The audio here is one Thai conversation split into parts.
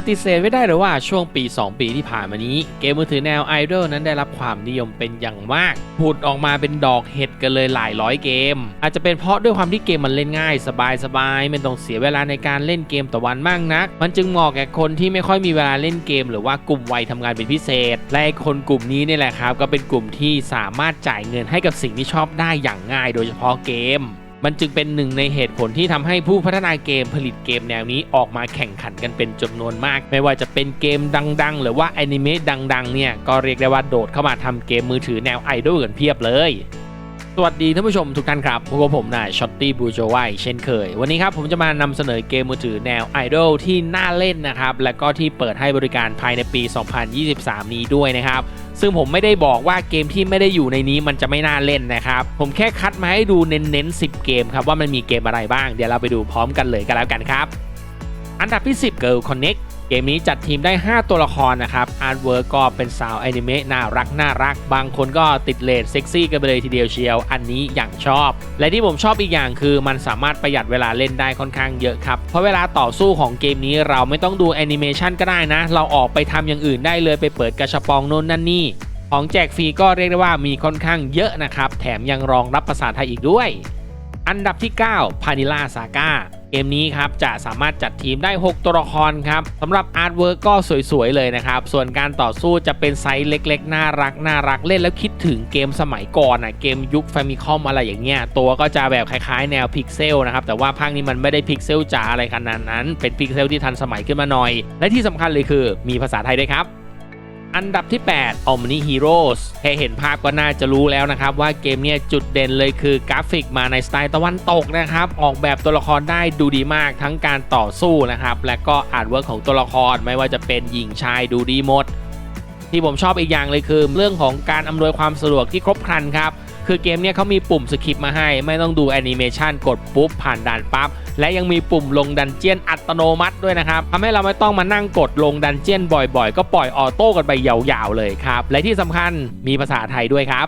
ปฏิเสธไม่ได้เลยว่าช่วงปี 2 ปีที่ผ่านมานี้ เกมมือถือแนวไอดอลนั้นได้รับความนิยมเป็นอย่างมากผุดออกมาเป็นดอกเห็ดกันเลยหลายร้อยเกม อาจจะเป็นเพราะด้วยความที่เกมมันเล่นง่าย สบายๆไม่ต้องเสียเวลาในการเล่นเกมต่อวันมากนัก มันจึงเหมาะแก่คนที่ไม่ค่อยมีเวลาเล่นเกม หรือว่ากลุ่มวัยทำงานเป็นพิเศษ และคนกลุ่มนี้นี่แหละครับ ก็เป็นกลุ่มที่สามารถจ่ายเงินให้กับสิ่งที่ชอบได้อย่างง่าย โดยเฉพาะเกม มันจึงเป็นหนึ่งในเหตุผลที่ทำให้ผู้พัฒนาเกมผลิตเกมแนวนี้ออกมาแข่งขันกันเป็นจำนวนมาก ไม่ว่าจะเป็นเกมดังๆ หรือว่าแอนิเมะดังๆเนี่ยก็เรียกได้ว่าโดดเข้ามาทำเกมมือถือแนวไอดอลกันเพียบเลย สวัสดีท่านผู้ชมทุกท่านครับพบกับผมนายช็อตตี้บูโจไวเช่นเคย วันนี้ครับผมจะมานำเสนอเกมมือถือแนวไอดอลที่น่าเล่นนะครับ และก็ที่เปิดให้บริการภายในปี 2023 นี้ด้วยนะครับ ซึ่งผมไม่ได้บอกว่าเกมที่ไม่ได้อยู่ในนี้มันจะไม่น่าเล่นนะครับ ผมแค่คัดมาให้ดูเน้นๆ 10 เกมครับว่ามันมีเกมอะไรบ้าง เดี๋ยวเราไปดูพร้อมกันเลยกันแล้วกันครับ อันดับที่ 10 Girl Connect เกมนี้จัดทีมได้ 5 ตัวละครนะครับ อาร์ตเวิร์กก็เป็นสาวแอนิเมะน่ารักน่ารัก บางคนก็ติดเลดเซ็กซี่กันไปเลยทีเดียวเชียว อันนี้อย่างชอบ และที่ผมชอบอีกอย่างคือมันสามารถประหยัดเวลาเล่นได้ค่อนข้างเยอะครับ เพราะเวลาต่อสู้ของเกมนี้เราไม่ต้องดูแอนิเมชันก็ได้นะ เราออกไปทำอย่างอื่นได้เลยไปเปิดกระชับปองโน่นนั่นนี่ ของแจกฟรีก็เรียกได้ว่ามีค่อนข้างเยอะนะครับ แถมยังรองรับภาษาไทยอีกด้วย อันดับที่9 p a n i l a Saga เกมนี้ครับจะสามารถจัดทีมได้ 6 ตัวละครครับสำหรับอาร์ตเวิร์กก็สวยๆ เลยนะครับ ส่วนการต่อสู้จะเป็นไซส์เล็กๆ น่ารักน่ารักเล่นแล้วคิดถึงเกมสมัยก่อนอะเกมยุค f a m i c o m อะไรอย่างเงี้ยตัวก็จะแบบคล้ายๆ แนวพิกเซลนะครับ แต่ว่าภาคนี้มันไม่ได้พิกเซลจ๋าอะไรขนาดนั้น เป็นพิกเซลที่ทันสมัยขึ้นมาหน่อย และที่สำคัญเลยคือ มีภาษาไทยด้วยครับ อันดับที่ 8 Omni Heroes แค่เห็นภาพก็น่าจะรู้แล้วนะครับ ว่าเกมเนี้ยจุดเด่นเลยคือกราฟิกมาในสไตล์ตะวันตกนะครับ ออกแบบตัวละครได้ดูดีมากทั้งการต่อสู้นะครับ และก็อาร์ตเวิร์กของตัวละครไม่ว่าจะเป็นหญิงชายดูดีหมด ที่ผมชอบอีกอย่างเลยคือ เรื่องของการอำนวยความสะดวกที่ครบครันครับ คือเกมเนี้ยเขามีปุ่มสคิปมาให้ ไม่ต้องดูแอนิเมชันกดปุ๊บผ่านด่านปั๊บ และยังมีปุ่มลงดันเจียนอัตโนมัติด้วยนะครับทำให้เราไม่ต้องมานั่งกดลงดันเจียนบ่อยๆ ก็ปล่อยออโต้กันไปยาวๆเลยครับ และที่สำคัญมีภาษาไทยด้วยครับ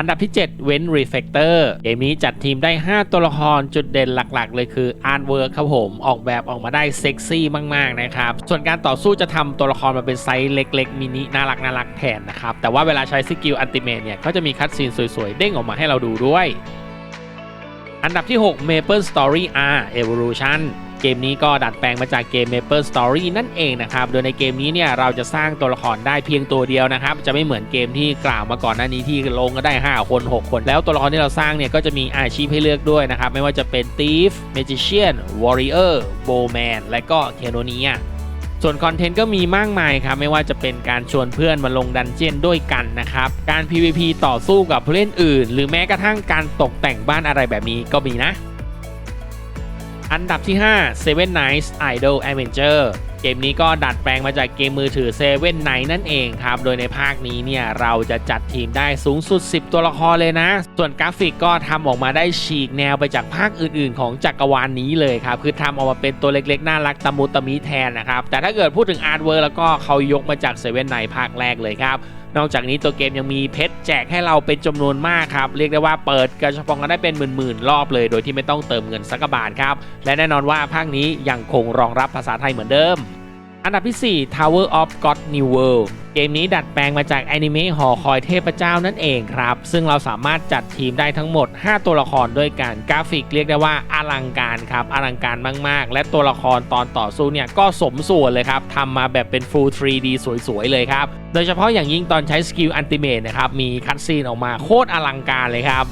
อันดับที่ 7 เว้น Reflector เกมนี้จัดทีมได้ 5 ตัวละครจุดเด่นหลักๆ เลยคือ Artwork ครับผมออกแบบออกมาได้เซ็กซี่มากๆนะครับ ส่วนการต่อสู้จะทำตัวละครมาเป็นไซส์เล็กๆมินิน่ารักน่ารักแทนนะครับ แต่ว่าเวลาใช้สกิลอันติเมทเนี่ยเขาจะมีคัดซีนสวยๆ เด้งออกมาให้เราดูด้วย อันดับที่ 6 Maple Story R Evolution เกมนี้ก็ดัดแปลงมาจากเกม Maple Story นั่นเองนะครับ โดยในเกมนี้เนี่ยเราจะสร้างตัวละครได้เพียงตัวเดียวนะครับ จะไม่เหมือนเกมที่กล่าวมาก่อนหน้านี้ที่ลงก็ได้ 5 คน 6 คน แล้วตัวละครที่เราสร้างเนี่ยก็จะมีอาชีพให้เลือกด้วยนะครับ ไม่ว่าจะเป็น Thief Magician Warrior Bowman และก็ c a n o n i a ส่วนคอนเทนต์ก็มีมากมายครับ ไม่ว่าจะเป็นการชวนเพื่อนมาลงดันเจียนด้วยกันนะครับ การ PVP ต่อสู้กับผู้เล่นอื่น หรือแม้กระทั่งการตกแต่งบ้านอะไรแบบนี้ก็มีนะ อันดับที่ 5 Seven Nights Idol Adventure เกมนี้ก็ดัดแปลงมาจากเกมมือถือ Seven Nights นั่นเองครับ โดยในภาคนี้เนี่ยเราจะจัดทีมได้สูงสุด 10 ตัวละครเลยนะ ส่วนกราฟิกก็ทำออกมาได้ฉีกแนวไปจากภาคอื่นๆ ของจักรวาลนนี้เลยครับ คือทำออกมาเป็นตัวเล็กๆ น่ารักตะมุตะมิแทนนะครับ แต่ถ้าเกิดพูดถึงอาร์ตเวิร์แล้วก็เขายกมาจาก Seven Nights ภาคแรกเลยครับ นอกจากนี้ตัวเกมยังมีเพชรแจกให้เราเป็นจำนวนมากครับ เรียกได้ว่าเปิดกระชับปองกันได้เป็นหมื่นๆรอบเลย โดยที่ไม่ต้องเติมเงินสักบาทครับ และแน่นอนว่าภาคนี้ยังคงรองรับภาษาไทยเหมือนเดิม อันดับที่ 4 Tower of God New World เกมนี้ดัดแปลงมาจากแอนิเมะหอคอยเทพเจ้านั่นเองครับ ซึ่งเราสามารถจัดทีมได้ทั้งหมด 5 ตัวละครด้วยกัน กราฟิกเรียกได้ว่าอลังการครับ อลังการมาก ๆ และตัวละครตอนต่อสู้เนี่ย ก็สมส่วนเลยครับทำมาแบบเป็น Full 3D สวย ๆ เลยครับ โดยเฉพาะอย่างยิ่งตอนใช้สกิลอันติเมทนะครับมีคัตซีนออกมาโคตรอลังการเลยครับ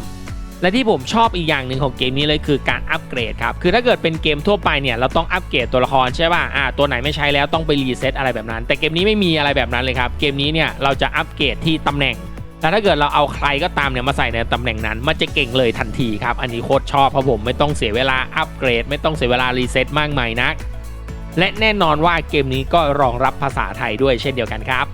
และที่ผมชอบอีกอย่างหนึ่งของเกมนี้เลยคือการอัปเกรดครับ คือถ้าเกิดเป็นเกมทั่วไปเนี่ยเราต้องอัปเกรดตัวละครใช่ป่ะ อ่า ตัวไหนไม่ใช้แล้วต้องไปรีเซ็ตอะไรแบบนั้น แต่เกมนี้ไม่มีอะไรแบบนั้นเลยครับ เกมนี้เนี่ยเราจะอัปเกรดที่ตำแหน่งแต่ถ้าเกิดเราเอาใครก็ตามเนี่ยมาใส่ในตำแหน่งนั้น มันจะเก่งเลยทันทีครับ อันนี้โคตรชอบเพราะผมไม่ต้องเสียเวลาอัปเกรด ไม่ต้องเสียเวลารีเซ็ตมากมายนัก และแน่นอนว่าเกมนี้ก็รองรับภาษาไทยด้วยเช่นเดียวกันครับ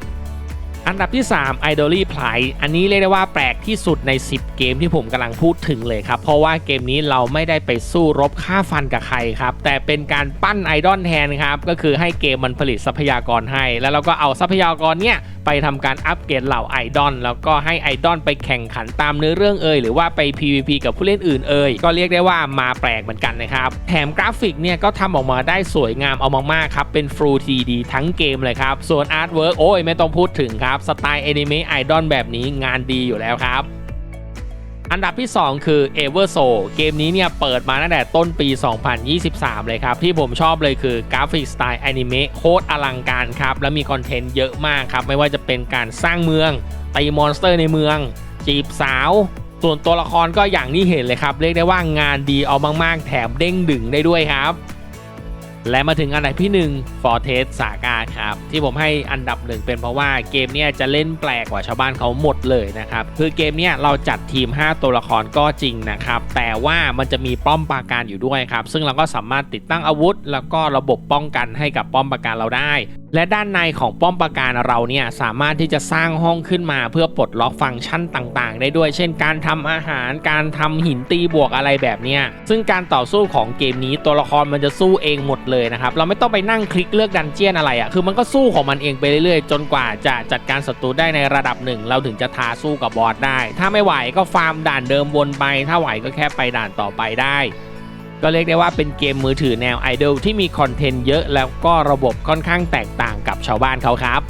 อันดับที่ 3 i d o l y p l y อันนี้เรียกได้ว่าแปลกที่สุดใน 10 เกมที่ผมกำลังพูดถึงเลยครับ เพราะว่าเกมนี้เราไม่ได้ไปสู้รบฆ่าฟันกับใครครับ แต่เป็นการปั้นไอดอลแทนครับ ก็คือให้เกมมันผลิตทรัพยากรให้ แล้วเราก็เอาทรัพยากรเนี่ยไปทำการอัปเกรดเหล่าไอดอลแล้วก็ให้ไอดอลไปแข่งขันตามเนื้อเรื่องเอ่ยหรือว่าไป PVP กับผู้เล่นอื่นเอ่ยก็เรียกได้ว่ามาแปลกเหมือนกันนะครับ แถมกราฟิกเนี่ยก็ทำออกมาได้สวยงามเอามากๆครับ เป็น Full 3D ทั้งเกมเลยครับ ส่วนอาร์ตเวิร์กโอ้ยไม่ต้องพูดถึงครับ สไตล์แอนิเมะไอดอลแบบนี้งานดีอยู่แล้วครับ อันดับที่ 2 คือ e v e r s o เกมนี้เนี่ยเปิดมาตั้งแต่ต้นปี 2023 เลยครับ ที่ผมชอบเลยคือกราฟิกสไตล์แอนิเมะโคตรอลังการครับ และมีคอนเทนต์เยอะมากครับ ไม่ว่าจะเป็นการสร้างเมืองตีมอนสเตอร์ในเมือง จีบสาว ส่วนตัวละครก็อย่างที่เห็นเลยครับ เรียกได้ว่างานดีเอามาก ๆ แถมเด้งดึงได้ด้วยครับ และมาถึงอันดับที่ 1 Fortress Saga ครับ ที่ผมให้อันดับหนึ่งเป็นเพราะว่าเกมเนี้ยจะเล่นแปลกกว่าชาวบ้านเขาหมดเลยนะครับ คือเกมเนี้ยเราจัดทีม 5 ตัวละครก็จริงนะครับ แต่ว่ามันจะมีป้อมปราการอยู่ด้วยครับ ซึ่งเราก็สามารถติดตั้งอาวุธ แล้วก็ระบบป้องกันให้กับป้อมปราการเราได้ และด้านในของป้อมปราการเราเนี่ยสามารถที่จะสร้างห้องขึ้นมา เพื่อปลดล็อกฟังก์ชันต่างๆ ได้ด้วย เช่นการทำอาหาร การทำหินตีบวกอะไรแบบเนี้ยซึ่งการต่อสู้ของเกมนี้ตัวละครมันจะสู้เองหมดเลยนะครับเราไม่ต้องไปนั่งคลิกเลือกดันเจียนอะไรอะ่ะคือมันก็สู้ของมันเองไปเรื่อยๆ จนกว่าจะจัดการศัตรูได้ในระดับหนึ่งเราถึงจะท้าสู้กับบอสได้ ถ้าไม่ไหวก็ฟาร์มด่านเดิมวนไป ถ้าไหวก็แค่ไปด่านต่อไปได้ ก็เรียกได้ว่าเป็นเกมมือถือแนวไอดอลที่มีคอนเทนต์เยอะแล้วก็ระบบค่อนข้างแตกต่างกับชาวบ้านเขาครับ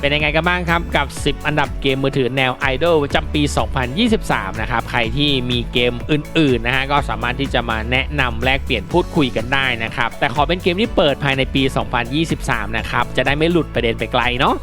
เป็นยังไงกันบ้างครับกับ 10 อันดับเกมมือถือแนวไอดอลประจำปี 2023 นะครับใครที่มีเกมอื่นๆนะฮะก็สามารถที่จะมาแนะนำแลกเปลี่ยนพูดคุยกันได้นะครับแต่ขอเป็นเกมที่เปิดภายในปี 2023 นะครับจะได้ไม่หลุดประเด็นไปไกลเนาะ